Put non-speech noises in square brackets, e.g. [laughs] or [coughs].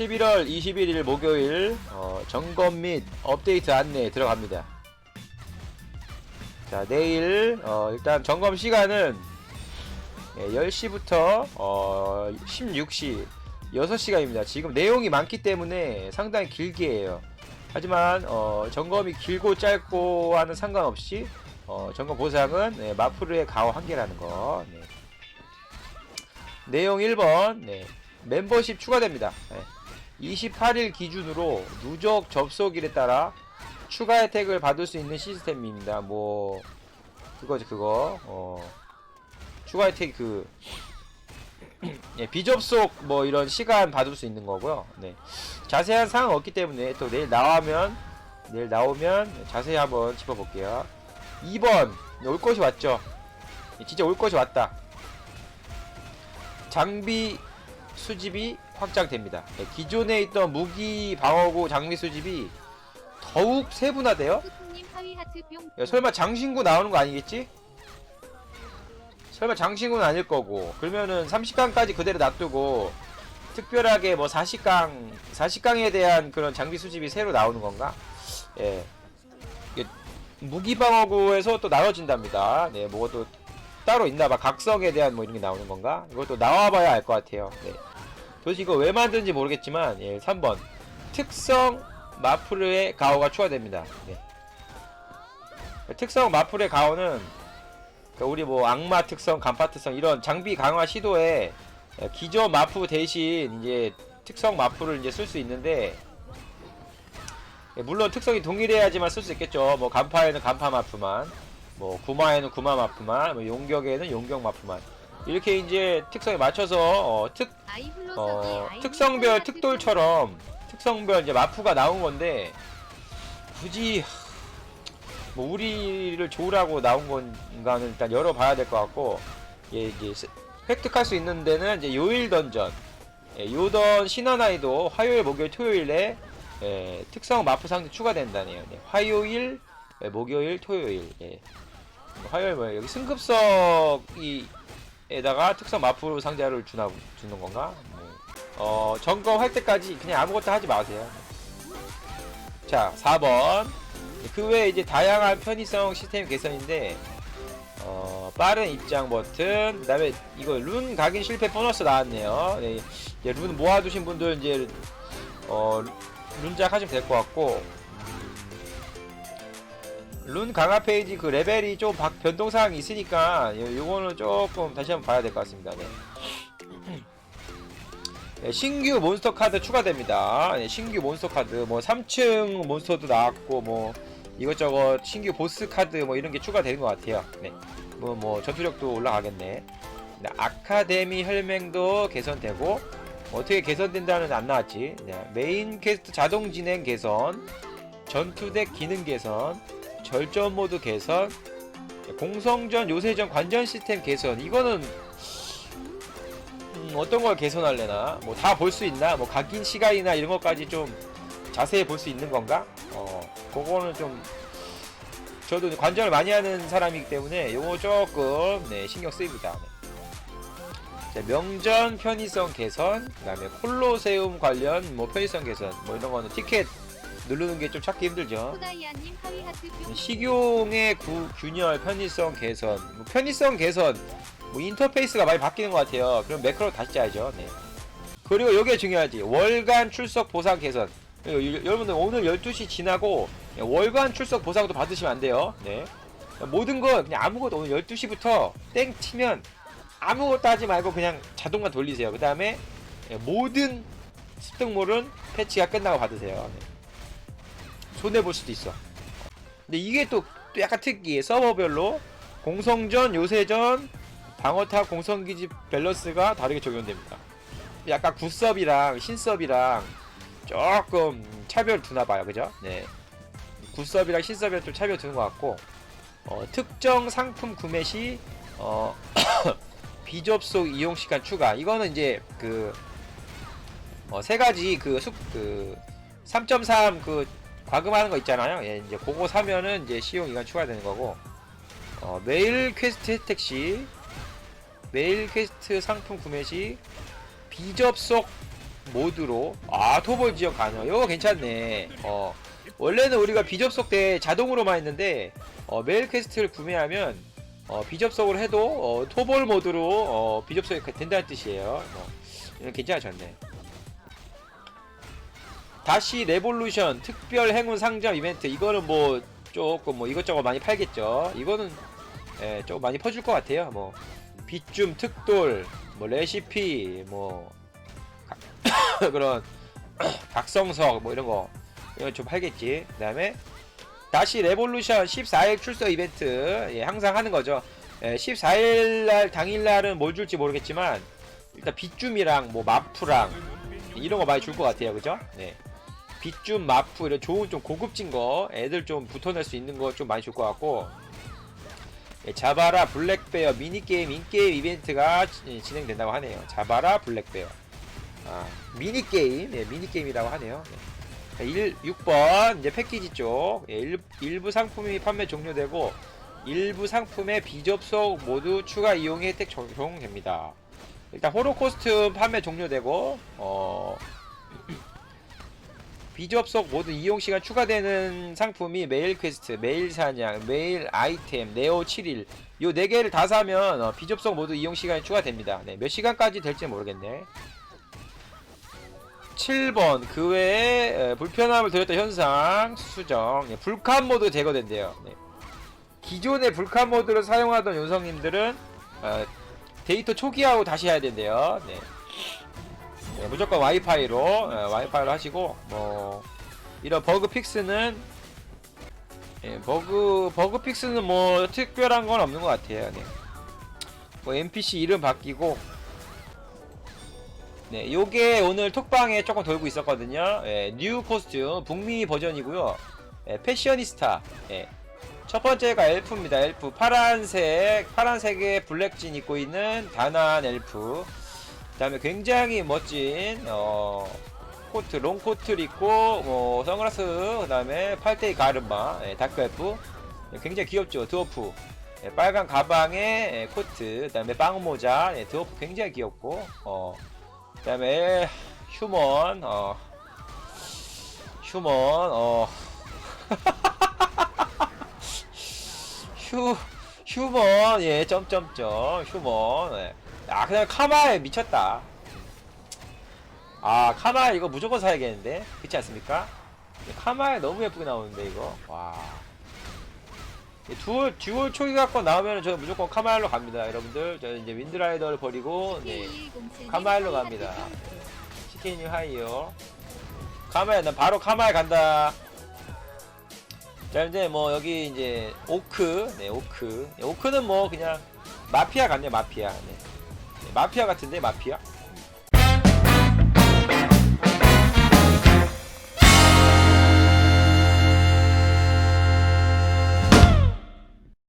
11월 21일 목요일 어, 점검 및 업데이트 안내 들어갑니다. 자 내일 어, 일단 점검 시간은 예, 10시부터 어, 16시 6시간입니다. 지금 내용이 많기 때문에 상당히 길게 해요. 하지만 어, 점검이 길고 짧고 하는 상관없이 어, 점검 보상은 네, 마프르의 가오 한 개라는 거. 네. 내용 1번 네. 멤버십 추가됩니다. 네. 28일 기준으로 누적 접속일에 따라 추가 혜택을 받을 수 있는 시스템입니다. 뭐 그거지 그거. 어. 추가 혜택 그 [clears throat] 예, 비접속 뭐 이런 시간 받을 수 있는 거고요. 네. 자세한 사항은 없기 때문에 또 내일 나오면 내일 나오면 자세히 한번 짚어볼게요. 2번 올 것이 왔죠. 예, 진짜 올 것이 왔다. 장비 수집이 확장됩니다. 예, 기존에 있던 무기 방어구 장비 수집이 더욱 세분화돼요. 야, 설마 장신구 나오는 거 아니겠지? 설마 장신구는 아닐 거고 그러면은 30강까지 그대로 놔두고 특별하게 뭐 40강 40강에 대한 그런 장비 수집이 새로 나오는 건가? 예. 이게 무기 방어구에서 또 나눠진답니다. 네, 뭐가 또 따로 있나봐. 각성에 대한 뭐 이런 게 나오는 건가? 이것도 나와봐야 알 것 같아요. 네. 도대체 이거 왜 만든지 모르겠지만, 예, 3번. 특성 마프르의 가오가 추가됩니다. 네. 특성 마플의 가오는 그러니까 우리 뭐 악마 특성, 간파 특성 이런 장비 강화 시도에 기존 마프 대신 이제 특성 마프를 이제 쓸 수 있는데 예, 물론 특성이 동일해야지만 쓸 수 있겠죠. 뭐 간파에는 간파 마프만, 뭐 구마에는 구마 마프만, 뭐 용격에는 용격 마프만 이렇게 이제 특성에 맞춰서 어, 특 어, 특성별 특돌처럼 특성별 이제 마프가 나온 건데 굳이 뭐 우리를 좋으라고 나온 건가는 일단 열어봐야 될 것 같고 예, 이제 스- 획득할 수 있는 데는 이제 요일 던전. 예, 요던 신원아이도 화요일 목요일 토요일에 예, 특성 마프 상대 추가된다네요. 네, 화요일 예, 목요일 토요일. 예. 화요일 뭐 여기 승급석이 에다가 특성 마프 상자를 주나 주는 건가? 뭐. 어 점검할 때까지 그냥 아무것도 하지 마세요. 자 4번 그 외에 이제 다양한 편의성 시스템 개선인데 어 빠른 입장 버튼 그다음에 이거 룬 각인 실패 보너스 나왔네요. 네, 룬 모아두신 분들 이제 어 룬작 하시면 될 것 같고 룬 강화 페이지 그 레벨이 좀 박- 변동사항이 있으니까 요- 요거는 조금 다시 한번 봐야 될 것 같습니다. 네. 네, 신규 몬스터 카드 추가됩니다. 네, 신규 몬스터 카드 뭐 3층 몬스터도 나왔고 뭐 이것저것 신규 보스 카드 뭐 이런 게 추가되는 것 같아요. 네. 뭐 뭐 전투력도 올라가겠네. 네, 아카데미 혈맹도 개선되고 뭐 어떻게 개선된다는 안 나왔지. 네, 메인 퀘스트 자동 진행 개선, 전투덱 기능 개선, 절전 모드 개선, 공성전 요새전 관전 시스템 개선. 이거는 음, 어떤 걸 개선할래나? 뭐 다 볼 수 있나? 뭐 각인 시간이나 이런 것까지 좀 자세히 볼 수 있는 건가? 어, 그거는 좀 저도 관전을 많이 하는 사람이기 때문에 요거 조금 네, 신경 쓰입니다. 네. 자, 명전 편의성 개선, 그다음에 콜로세움 관련 뭐 편의성 개선, 뭐 이런 거는 티켓 누르는 게 좀 찾기 힘들죠. 식용의 구, 균열 편의성 개선. 뭐 편의성 개선 뭐 인터페이스가 많이 바뀌는 것 같아요. 그럼 매크로 다시 짜야죠. 네. 그리고 이게 중요하지. 월간 출석 보상 개선. 여러분들 오늘 12시 지나고 월간 출석 보상도 받으시면 안 돼요. 네. 모든 건 그냥 아무것도 오늘 12시부터 땡 치면 아무것도 하지 말고 그냥 자동만 돌리세요. 그 다음에 모든 습득물은 패치가 끝나고 받으세요. 네. 손해볼 수도 있어 근데 이게 또, 또 약간 특이해. 서버별로 공성전, 요새전, 방어탑, 공성기지 밸런스가 다르게 적용됩니다. 약간 굿섭이랑 신섭이랑 조금 차별 두나 봐요. 그죠? 네. 굿섭이랑 신섭이랑 좀 차별 두는 것 같고, 어, 특정 상품 구매 시, 어, [coughs] 비접속 이용 시간 추가. 이거는 이제 그, 어, 세 가지 그 숙, 그, 3.3 그 과금하는 거 있잖아요. 예, 이제 그거 사면은 이제 시용 이간 추가되는 거고. 어, 메일 퀘스트 혜택 시 메일 퀘스트 상품 구매 시 비접속 모드로 아 토벌 지역 가능 이거 괜찮네 어 원래는 우리가 비접속 때 자동으로만 했는데 어, 메일 퀘스트를 구매하면 어, 비접속으로 해도 어, 토벌 모드로 어, 비접속이 된다는 뜻이에요 뭐, 괜찮아졌네 다시 레볼루션 특별 행운 상점 이벤트. 이거는 뭐 조금 뭐 이것저것 많이 팔겠죠. 이거는 예, 조금 많이 퍼줄 것 같아요. 뭐 빗줌 특돌 뭐 레시피 뭐 각- [coughs] 그런 [coughs] 각성석 뭐 이런 거 이건 좀 팔겠지. 그 다음에 다시 레볼루션 14일 출석 이벤트. 예, 항상 하는 거죠. 예, 14일 날 당일 날은 뭘 줄지 모르겠지만 일단 빗줌이랑 뭐 마프랑 이런 거 많이 줄 것 같아요. 그죠? 네 빗줌 마프 이런 좋은 좀 고급진 거 애들 좀 붙어낼 수 있는 거 좀 많이 줄 것 같고. 예, 자바라 블랙베어 미니게임 인게임 이벤트가 지- 진행된다고 하네요. 자바라 블랙베어. 아, 미니게임. 예, 미니게임이라고 하네요. 네. 1, 6번 이제 패키지 쪽. 예, 일, 일부 상품이 판매 종료되고 일부 상품의 비접속 모두 추가 이용 혜택 적용됩니다. 일단 호로코스트 판매 종료되고 어 비접속 모두 이용 시간 추가되는 상품이 메일 퀘스트, 메일 사냥, 메일 아이템, 네오 7일 요네 개를 다 사면 어, 비접속 모두 이용 시간이 추가됩니다. 네, 몇 시간까지 될지 모르겠네. 7번 그 외에 에, 불편함을 드렸던 현상 수정 예, 불칸 모드 제거된대요. 네. 기존의 불칸 모드를 사용하던 요성님들은 어, 데이터 초기화하고 다시 해야 된대요. 네. 네, 무조건 와이파이로 예, 와이파이로 하시고 뭐 이런 버그 픽스는 예, 버그 버그 픽스는 뭐 특별한 건 없는 것 같아요. 네. 뭐 NPC 이름 바뀌고 네, 요게 오늘 톡방에 조금 돌고 있었거든요. 예, 뉴 코스튬 북미 버전이고요. 예, 패셔니스타. 예. 첫 번째가 엘프입니다. 엘프 파란색 파란색의 블랙진 입고 있는 단아한 엘프. 그다음에 굉장히 멋진 어, 코트 롱 코트를 입고 뭐 선글라스 그 다음에 팔테이 가르마 예, 다크 엘프. 예, 굉장히 귀엽죠 드워프. 예, 빨간 가방에 예, 코트 그 다음에 빵 모자 예, 드워프 굉장히 귀엽고 어. 그 다음에 휴먼 어 휴먼 어 [laughs] 휴, 휴먼, 예, 점점점, 휴먼, 예. 아, 그냥 카마에 미쳤다. 아, 카마에 이거 무조건 사야겠는데? 그렇지 않습니까? 예, 카마에 너무 예쁘게 나오는데, 이거. 와. 예, 듀얼, 듀얼 초기 갖고 나오면 저 무조건 카마일로 갑니다, 여러분들. 저 이제 윈드라이더를 버리고, 네. 카마일로 갑니다. 치킨님 하이요. 카마일, 난 바로 카마일 간다. 자 이제 뭐 여기 이제 오크 네 오크 네, 오크는 뭐 그냥 마피아 같네 마피아 네. 네, 마피아 같은데 마피아